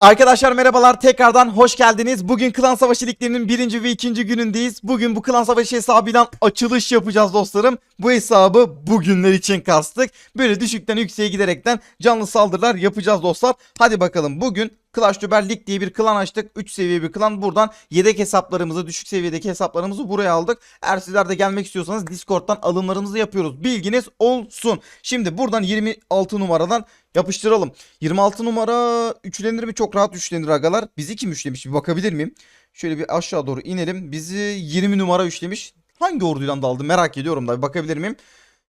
Arkadaşlar merhabalar tekrardan hoş geldiniz. Bugün Klan Savaşı liglerinin birinci ve ikinci günündeyiz. Bugün bu Klan Savaşı hesabıyla açılış yapacağız dostlarım. Bu hesabı bugünler için kastık. Böyle düşükten yükseğe giderekten canlı saldırılar yapacağız dostlar. Hadi bakalım bugün Clash Royale Lig diye bir klan açtık. 3 seviye bir klan. Buradan yedek hesaplarımızı, düşük seviyedeki hesaplarımızı buraya aldık. Eğer sizler de gelmek istiyorsanız Discord'dan alımlarımızı yapıyoruz. Bilginiz olsun. Şimdi buradan 26 numaradan yapıştıralım. 26 numara üçlenir mi? Çok rahat üçlenir agalar. Bizi kim üçlemiş bir bakabilir miyim? Şöyle bir aşağı doğru inelim. Bizi 20 numara üçlemiş. Hangi orduyla daldı merak ediyorum da bakabilir miyim?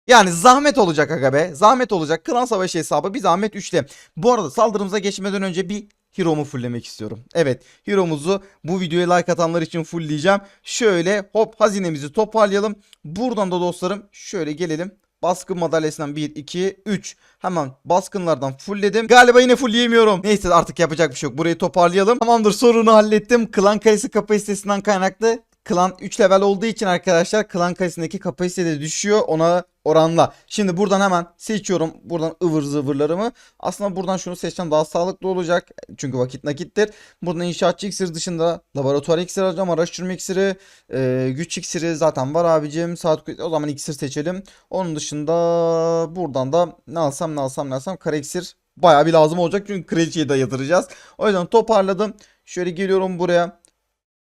Yani zahmet olacak aga be. Zahmet olacak. Klan savaşı hesabı bir zahmet üçle. Bu arada saldırımıza geçmeden önce bir Hero'mu fulllemek istiyorum. Evet Hero'muzu bu videoya like atanlar için fullleyeceğim. Şöyle hop hazinemizi toparlayalım. Buradan da dostlarım şöyle gelelim. Baskın madalyasından 1, 2, 3. Hemen baskınlardan fullledim. Galiba yine fullleyemiyorum. Neyse artık yapacak bir şey yok. Burayı toparlayalım. Tamamdır sorunu hallettim. Klan kayısı kapasitesinden kaynaklı. Klan 3 level olduğu için arkadaşlar klan kayısındaki kapasite de düşüyor ona oranla. Şimdi buradan hemen seçiyorum buradan ıvır zıvırlarımı. Aslında buradan şunu seçsem daha sağlıklı olacak. Çünkü vakit nakittir. Buradan inşaatçı iksiri dışında laboratuvar iksiri alacağım. Araştırma iksiri, e, güç iksiri zaten var abicim. Saat o zaman iksir seçelim. Onun dışında buradan da ne alsam ne alsam ne alsam kara iksir bayağı bir lazım olacak. Çünkü kraliçeyi de yatıracağız. O yüzden toparladım. Şöyle geliyorum buraya.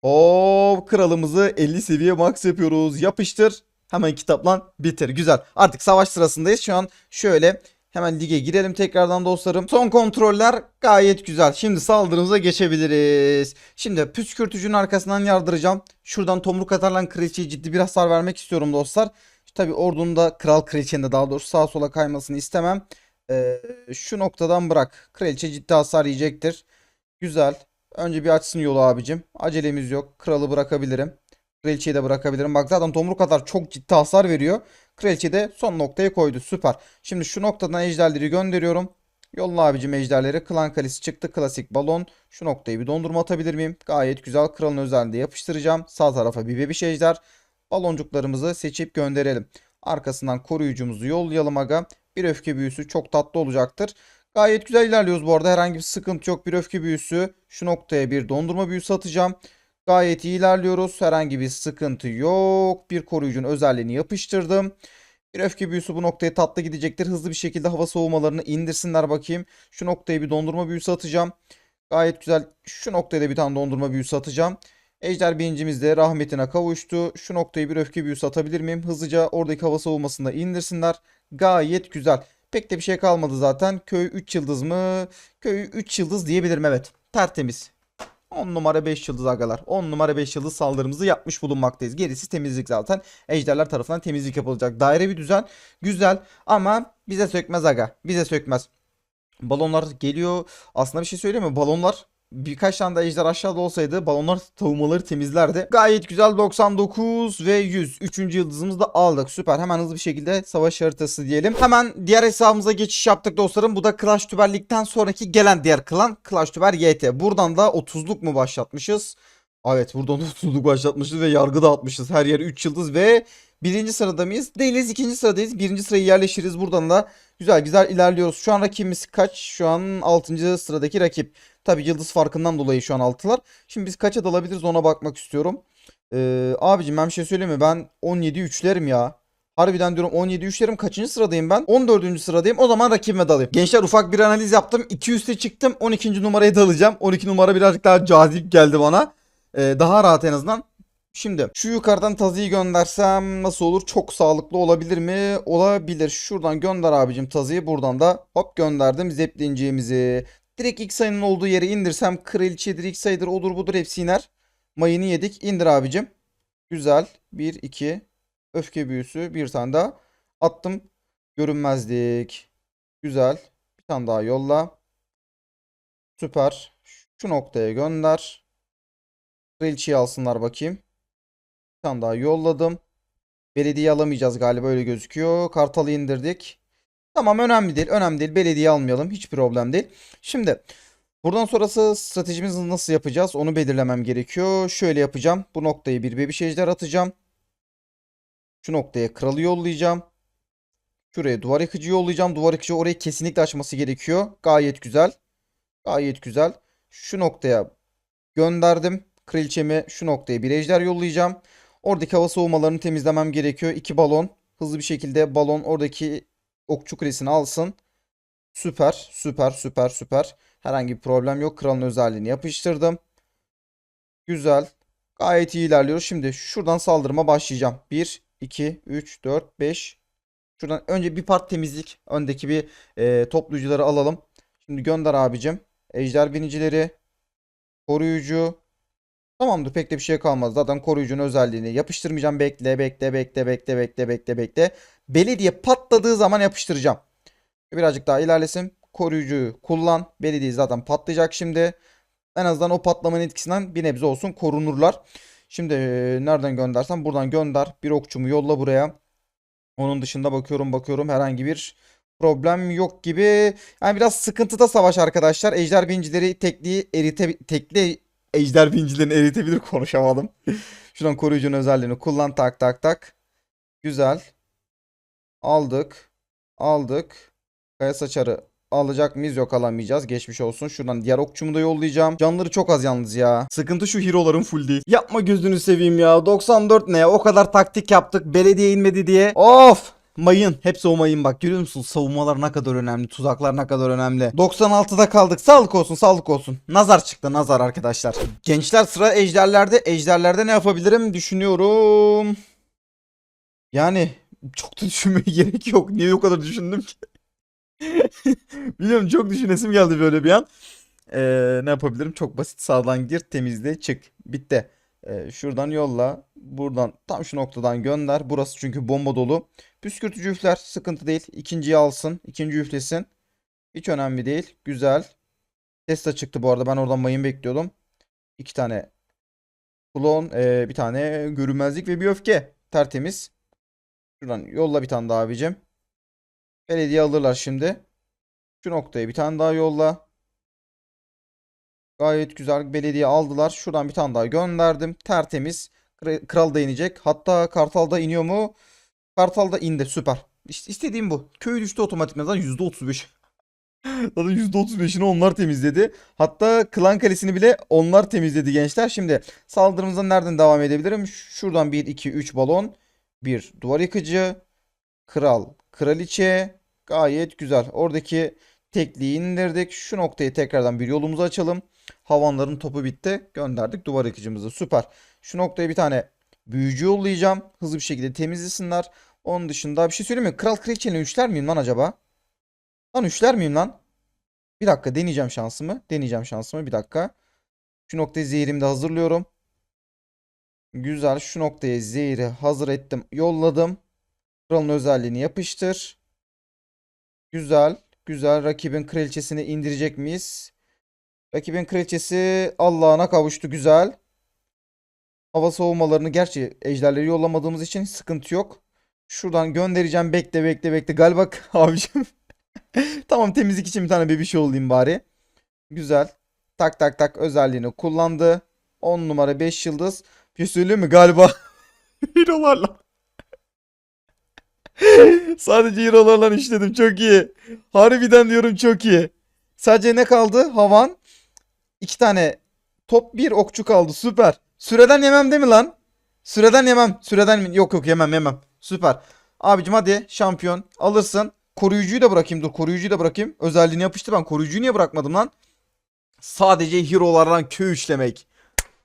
Hop kralımızı 50 seviye max yapıyoruz. Yapıştır. Hemen kitaplan bitir. Güzel. Artık savaş sırasındayız. Şu an şöyle hemen lige girelim tekrardan dostlarım. Son kontroller gayet güzel. Şimdi saldırımıza geçebiliriz. Şimdi püskürtücünün arkasından yardıracağım. Şuradan tomruk atarlan kraliçeye ciddi bir hasar vermek istiyorum dostlar. Tabi ordunun da kral kraliçenin de daha doğrusu sağa sola kaymasını istemem. Ee, şu noktadan bırak. Kraliçe ciddi hasar yiyecektir. Güzel. Önce bir açsın yolu abicim. Acelemiz yok. Kralı bırakabilirim. Kraliçeyi de bırakabilirim. Bak zaten tomruk kadar çok ciddi hasar veriyor. Kraliçe de son noktaya koydu. Süper. Şimdi şu noktadan ejderleri gönderiyorum. Yolla abicim ejderleri. Klan kalesi çıktı. Klasik balon. Şu noktayı bir dondurma atabilir miyim? Gayet güzel. Kralın özelliği yapıştıracağım. Sağ tarafa bir bebiş ejder. Baloncuklarımızı seçip gönderelim. Arkasından koruyucumuzu yollayalım aga. Bir öfke büyüsü çok tatlı olacaktır. Gayet güzel ilerliyoruz bu arada. Herhangi bir sıkıntı yok. Bir öfke büyüsü. Şu noktaya bir dondurma büyüsü atacağım. Gayet iyi ilerliyoruz. Herhangi bir sıkıntı yok. Bir koruyucunun özelliğini yapıştırdım. Bir öfke büyüsü bu noktaya tatlı gidecektir. Hızlı bir şekilde hava soğumalarını indirsinler bakayım. Şu noktaya bir dondurma büyüsü atacağım. Gayet güzel. Şu noktaya da bir tane dondurma büyüsü atacağım. Ejder birincimiz de rahmetine kavuştu. Şu noktayı bir öfke büyüsü atabilir miyim? Hızlıca oradaki hava soğumasını da indirsinler. Gayet güzel. Pek de bir şey kalmadı zaten. Köy 3 yıldız mı? Köy 3 yıldız diyebilirim evet. Tertemiz. 10 numara 5 yıldız agalar. 10 numara 5 yıldız saldırımızı yapmış bulunmaktayız. Gerisi temizlik zaten. Ejderler tarafından temizlik yapılacak. Daire bir düzen. Güzel ama bize sökmez aga. Bize sökmez. Balonlar geliyor. Aslında bir şey söyleyeyim mi? Balonlar birkaç tane de ejder aşağıda olsaydı balonlar savunmaları temizlerdi. Gayet güzel 99 ve 100. Üçüncü yıldızımızı da aldık. Süper. Hemen hızlı bir şekilde savaş haritası diyelim. Hemen diğer hesabımıza geçiş yaptık dostlarım. Bu da Clash Tuber Lig'den sonraki gelen diğer klan Clash Tuber YT. Buradan da 30'luk mu başlatmışız? Evet buradan da 30'luk başlatmışız ve yargı dağıtmışız. Her yer 3 yıldız ve birinci sırada mıyız? Değiliz ikinci sıradayız. Birinci sırayı yerleşiriz. Buradan da güzel güzel ilerliyoruz. Şu an rakibimiz kaç? Şu an 6. sıradaki rakip. Tabi yıldız farkından dolayı şu an altılar. Şimdi biz kaça dalabiliriz ona bakmak istiyorum. Ee, abicim ben bir şey söyleyeyim mi? Ben 17 üçlerim ya. Harbiden diyorum 17 üçlerim kaçıncı sıradayım ben? 14. sıradayım. O zaman rakibime dalayım. Gençler ufak bir analiz yaptım. 2 üste çıktım. 12. numaraya dalacağım. 12 numara birazcık daha cazip geldi bana. Ee, daha rahat en azından. Şimdi şu yukarıdan tazıyı göndersem nasıl olur? Çok sağlıklı olabilir mi? Olabilir. Şuradan gönder abicim tazıyı. Buradan da hop gönderdim zeplinciğimizi. Direkt ilk sayının olduğu yere indirsem kraliçedir, ilk sayıdır, odur budur hepsi iner. Mayını yedik. İndir abicim. Güzel. 1, 2. Öfke büyüsü. Bir tane daha. Attım. Görünmezlik. Güzel. Bir tane daha yolla. Süper. Şu noktaya gönder. Kraliçeyi alsınlar bakayım. Bir tane daha yolladım. Belediye alamayacağız galiba öyle gözüküyor. Kartalı indirdik. Tamam önemli değil. Önemli değil. Belediye almayalım. Hiç problem değil. Şimdi buradan sonrası stratejimizi nasıl yapacağız? Onu belirlemem gerekiyor. Şöyle yapacağım. Bu noktayı bir bebiş ejder atacağım. Şu noktaya kralı yollayacağım. Şuraya duvar yıkıcı yollayacağım. Duvar yıkıcı orayı kesinlikle açması gerekiyor. Gayet güzel. Gayet güzel. şu noktaya gönderdim. Kraliçemi şu noktaya bir ejder yollayacağım. Oradaki hava soğumalarını temizlemem gerekiyor. İki balon. Hızlı bir şekilde balon oradaki okçu kulesini alsın. Süper, süper, süper, süper. Herhangi bir problem yok. Kralın özelliğini yapıştırdım. Güzel. Gayet iyi ilerliyoruz. Şimdi şuradan saldırıma başlayacağım. 1, 2, 3, 4, 5. Şuradan önce bir part temizlik. Öndeki bir e, toplayıcıları alalım. Şimdi gönder abicim. Ejder binicileri. Koruyucu. Tamamdır pek de bir şey kalmaz. Zaten koruyucunun özelliğini yapıştırmayacağım. Bekle bekle bekle bekle bekle bekle bekle. Belediye patladığı zaman yapıştıracağım. Birazcık daha ilerlesin. Koruyucuyu kullan. Belediye zaten patlayacak şimdi. En azından o patlamanın etkisinden bir nebze olsun korunurlar. Şimdi e, nereden göndersem buradan gönder. Bir okçumu yolla buraya. Onun dışında bakıyorum bakıyorum herhangi bir problem yok gibi. Yani biraz sıkıntıda savaş arkadaşlar. Ejder bincileri tekli erite tekli ejder bincilerini eritebilir konuşamadım. Şuradan koruyucunun özelliğini kullan tak tak tak. Güzel. Aldık. Aldık. Kaya saçarı alacak mıyız? Yok alamayacağız. Geçmiş olsun. Şuradan diğer okçumu da yollayacağım. Canları çok az yalnız ya. Sıkıntı şu hero'ların full değil. Yapma gözünü seveyim ya. 94 ne ya? O kadar taktik yaptık. Belediye inmedi diye. Of! Mayın. Hepsi o mayın bak. Görüyor musun? Savunmalar ne kadar önemli. Tuzaklar ne kadar önemli. 96'da kaldık. Sağlık olsun. Sağlık olsun. Nazar çıktı. Nazar arkadaşlar. Gençler sıra ejderlerde. Ejderlerde ne yapabilirim? Düşünüyorum. Yani çok da düşünmeye gerek yok. Niye o kadar düşündüm ki? Biliyorum çok düşünesim geldi böyle bir an. Ee, ne yapabilirim? Çok basit. Sağdan gir, temizle, çık. Bitti. Ee, şuradan yolla. Buradan tam şu noktadan gönder. Burası çünkü bomba dolu. Püskürtücü üfler. Sıkıntı değil. İkinciyi alsın. ikinci üflesin. Hiç önemli değil. Güzel. Tesla çıktı bu arada. Ben oradan mayın bekliyordum. İki tane klon, ee, bir tane görünmezlik ve bir öfke. Tertemiz. Şuradan yolla bir tane daha abicim. Belediye alırlar şimdi. Şu noktaya bir tane daha yolla. Gayet güzel. Belediye aldılar. Şuradan bir tane daha gönderdim. Tertemiz. Kra- Kral da inecek. Hatta Kartal da iniyor mu? Kartal da indi. Süper. İşte istediğim bu. Köy düştü otomatikman. Zaten %35. Zaten %35'ini onlar temizledi. Hatta Klan Kalesi'ni bile onlar temizledi gençler. Şimdi saldırımıza nereden devam edebilirim? Şuradan 1, 2, 3 balon. Bir duvar yıkıcı. Kral, kraliçe. Gayet güzel. Oradaki tekliği indirdik. Şu noktayı tekrardan bir yolumuzu açalım. Havanların topu bitti. Gönderdik duvar yıkıcımızı. Süper. Şu noktaya bir tane büyücü yollayacağım. Hızlı bir şekilde temizlesinler. Onun dışında bir şey söyleyeyim mi? Kral kraliçeyle üçler miyim lan acaba? Lan üçler miyim lan? Bir dakika deneyeceğim şansımı. Deneyeceğim şansımı. Bir dakika. Şu noktayı zehirimi de hazırlıyorum. Güzel. Şu noktaya zehri hazır ettim. Yolladım. Kralın özelliğini yapıştır. Güzel. Güzel. Rakibin kraliçesini indirecek miyiz? Rakibin kraliçesi Allah'ına kavuştu. Güzel. Hava soğumalarını gerçi ejderleri yollamadığımız için sıkıntı yok. Şuradan göndereceğim. Bekle bekle bekle. Galiba abicim. Tamam temizlik için bir tane bebiş yollayayım bari. Güzel. Tak tak tak özelliğini kullandı. 10 numara 5 yıldız. Bir şey söyleyeyim mi? Galiba hero'larla. Sadece hero'larla işledim. Çok iyi. Harbiden diyorum çok iyi. Sadece ne kaldı? Havan. İki tane top bir okçu kaldı. Süper. Süreden yemem değil mi lan? Süreden yemem. Süreden? Yok yok yemem yemem. Süper. Abicim hadi şampiyon alırsın. Koruyucuyu da bırakayım. Dur koruyucuyu da bırakayım. Özelliğini yapıştır ben. Koruyucuyu niye bırakmadım lan? Sadece hero'lardan köy işlemek.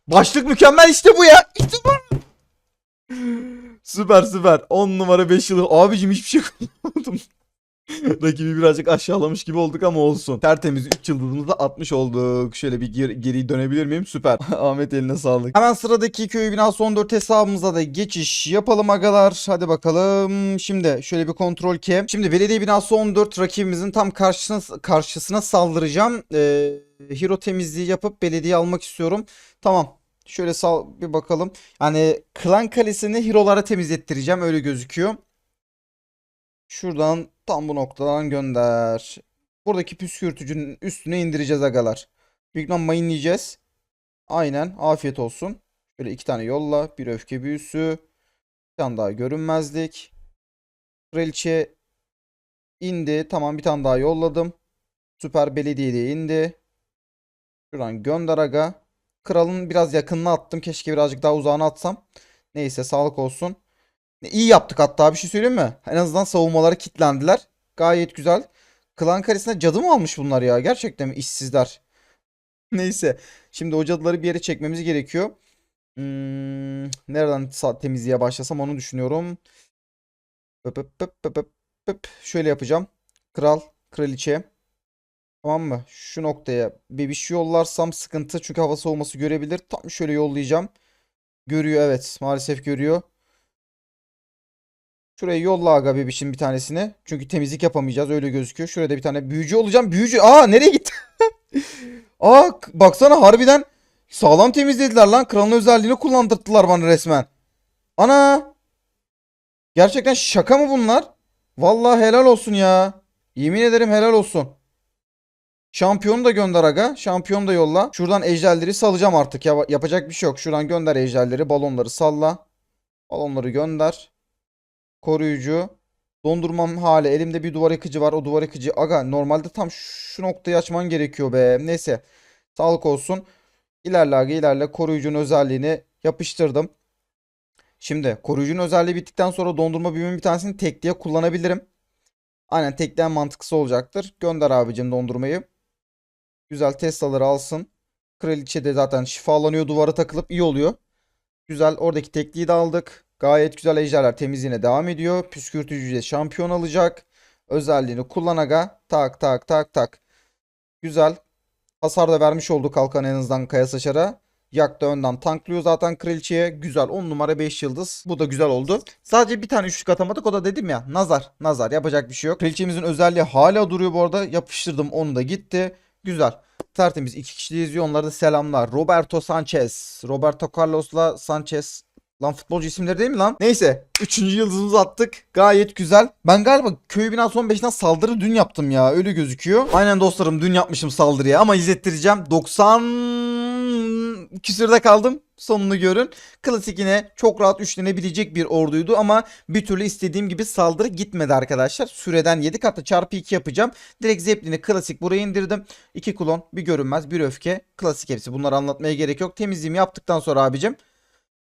Başlık mükemmel işte bu ya. İşte bu. Süper süper. 10 numara 5 yılı. Abicim hiçbir şey kullanmadım. Rakibi birazcık aşağılamış gibi olduk ama olsun. Tertemiz 3 yıldızımızı da atmış olduk. Şöyle bir geri, geri dönebilir miyim? Süper. Ahmet eline sağlık. Hemen sıradaki köy binası 14 hesabımıza da geçiş yapalım agalar. Hadi bakalım. Şimdi şöyle bir kontrol ke. Şimdi belediye binası 14 rakibimizin tam karşısına, karşısına saldıracağım. Ee, hero temizliği yapıp belediye almak istiyorum. Tamam. Şöyle sal bir bakalım. Yani klan kalesini hero'lara temizlettireceğim öyle gözüküyor. Şuradan tam bu noktadan gönder. Buradaki püskürtücünün üstüne indireceğiz agalar. Büyük ihtimal mayınlayacağız. Aynen afiyet olsun. Şöyle iki tane yolla. Bir öfke büyüsü. Bir tane daha görünmezlik. Kraliçe indi. Tamam bir tane daha yolladım. Süper belediye de indi. Şuradan gönder aga. Kralın biraz yakınına attım. Keşke birazcık daha uzağına atsam. Neyse sağlık olsun. İyi yaptık hatta bir şey söyleyeyim mi? En azından savunmaları kilitlendiler. Gayet güzel. Klan karesine cadı mı almış bunlar ya? Gerçekten mi? İşsizler. Neyse. Şimdi o cadıları bir yere çekmemiz gerekiyor. Hmm, nereden temizliğe başlasam onu düşünüyorum. Pıp pıp pıp pıp pıp pıp. Şöyle yapacağım. Kral, kraliçe. Tamam mı? Şu noktaya bebiş yollarsam sıkıntı. Çünkü hava soğuması görebilir. Tam şöyle yollayacağım. Görüyor evet. Maalesef görüyor. Şuraya yolla aga bebişin bir tanesini. Çünkü temizlik yapamayacağız. Öyle gözüküyor. Şurada bir tane büyücü olacağım. Büyücü. Aa nereye gitti? Aa baksana harbiden sağlam temizlediler lan. Kralın özelliğini kullandırttılar bana resmen. Ana. Gerçekten şaka mı bunlar? Vallahi helal olsun ya. Yemin ederim helal olsun. Şampiyonu da gönder aga. Şampiyonu da yolla. Şuradan ejderleri salacağım artık. Ya, yapacak bir şey yok. Şuradan gönder ejderleri. Balonları salla. Balonları gönder. Koruyucu. Dondurmam hali. Elimde bir duvar yıkıcı var. O duvar yıkıcı. Aga normalde tam şu noktayı açman gerekiyor be. Neyse. Sağlık olsun. İlerle aga ilerle. Koruyucunun özelliğini yapıştırdım. Şimdi koruyucunun özelliği bittikten sonra dondurma büyümün bir tanesini tekliğe kullanabilirim. Aynen tekleyen mantıklısı olacaktır. Gönder abicim dondurmayı. Güzel Tesla'ları alsın. Kraliçe de zaten şifalanıyor. Duvara takılıp iyi oluyor. Güzel. Oradaki tekliği de aldık. Gayet güzel ejderler temizliğine devam ediyor. Püskürtücü de şampiyon alacak. Özelliğini kullan aga. Tak tak tak tak. Güzel. Hasar da vermiş oldu kalkan en azından kaya saçara. Yak da önden tanklıyor zaten kraliçeye. Güzel 10 numara 5 yıldız. Bu da güzel oldu. Sadece bir tane üçlük atamadık o da dedim ya. Nazar. Nazar yapacak bir şey yok. Kraliçemizin özelliği hala duruyor bu arada. Yapıştırdım onu da gitti. Güzel. Tertemiz iki kişi izliyor. Onlara da selamlar. Roberto Sanchez. Roberto Carlos'la Sanchez. Lan futbolcu isimleri değil mi lan? Neyse. Üçüncü yıldızımızı attık. Gayet güzel. Ben galiba köy binası 15'ten saldırı dün yaptım ya. Öyle gözüküyor. Aynen dostlarım dün yapmışım saldırıya ama izlettireceğim. 90 küsürde kaldım. Sonunu görün. Klasik yine çok rahat üçlenebilecek bir orduydu ama bir türlü istediğim gibi saldırı gitmedi arkadaşlar. Süreden 7 katlı çarpı 2 yapacağım. Direkt Zeppelin'i klasik buraya indirdim. 2 klon, bir görünmez, bir öfke. Klasik hepsi. Bunları anlatmaya gerek yok. Temizliğimi yaptıktan sonra abicim.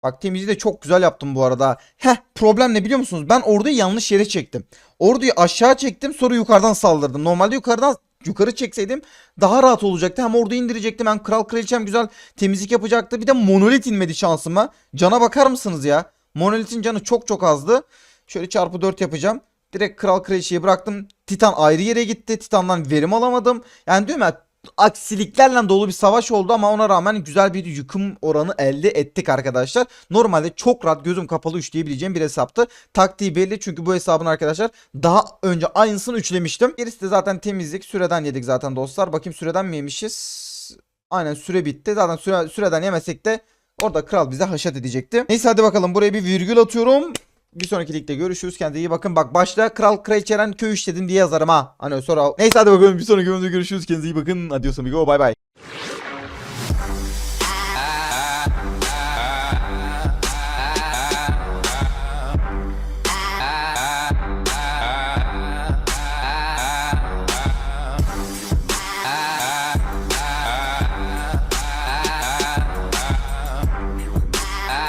Bak temizliği de çok güzel yaptım bu arada. Heh problem ne biliyor musunuz? Ben orduyu yanlış yere çektim. Orduyu aşağı çektim sonra yukarıdan saldırdım. Normalde yukarıdan yukarı çekseydim daha rahat olacaktı. Hem orduyu indirecektim hem kral kraliçem güzel temizlik yapacaktı. Bir de monolit inmedi şansıma. Cana bakar mısınız ya? Monolitin canı çok çok azdı. Şöyle çarpı 4 yapacağım. Direkt kral kraliçeyi bıraktım. Titan ayrı yere gitti. Titan'dan verim alamadım. Yani diyorum ya aksiliklerle dolu bir savaş oldu ama ona rağmen güzel bir yıkım oranı elde ettik arkadaşlar. Normalde çok rahat gözüm kapalı üçleyebileceğim bir hesaptı. Taktiği belli çünkü bu hesabın arkadaşlar daha önce aynısını üçlemiştim. Gerisi de zaten temizlik. Süreden yedik zaten dostlar. Bakayım süreden mi yemişiz? Aynen süre bitti. Zaten süre, süreden yemesek de orada kral bize haşat edecekti. Neyse hadi bakalım buraya bir virgül atıyorum. Bir sonraki ligde görüşürüz. Kendinize iyi bakın. Bak başta Kral Kraliçeren köy işledim diye yazarım ha. Hani sonra neyse hadi bakalım bir sonraki bölümde görüşürüz. Kendinize iyi bakın. Adios amigo. Bay bay.